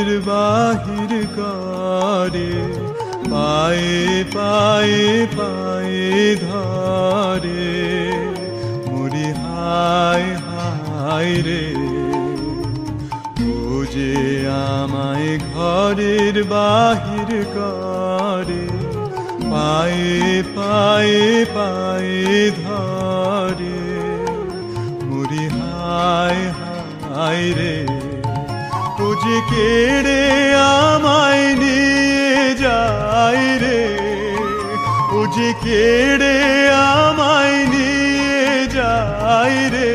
ঘরের বাহির করে, পায়ে পায়ে পায়ে ধরে। মুড়ি হায় হায় রে ও যে আমায় ঘরের বাহির করে, পায়ে পায়ে পায়ে ধরে। যে কেড়ে আমায় নিয়ে যাই রে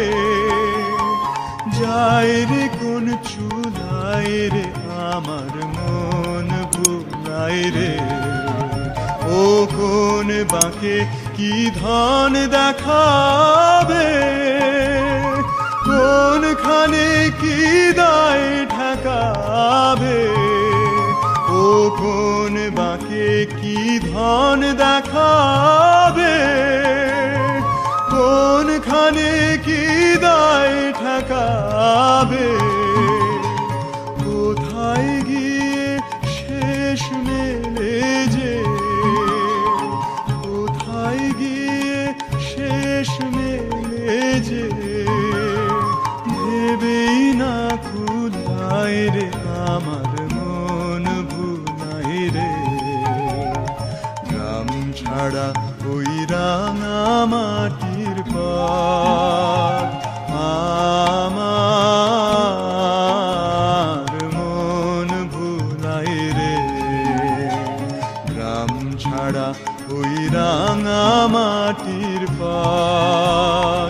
যাই রে কোন চুলাই রে, আমার মন ভুলাই রে। ও কোন বাঁকে কি ধন দেখাবে, কোনখানে কি কোন বাঁকে কি ধন দেখাবে? কোনখানে কি দায় ঠেকাবে? কোথায় গিয়ে শেষ মেলে যে? কোথায় গিয়ে শেষ মেলে যে? ভেবেই না খুদায় রে ছাড়া ওই রাঙা মাটির পর আমার মন ভুলাই রে, গ্রাম ছাড়া ওই রাঙা মাটির পর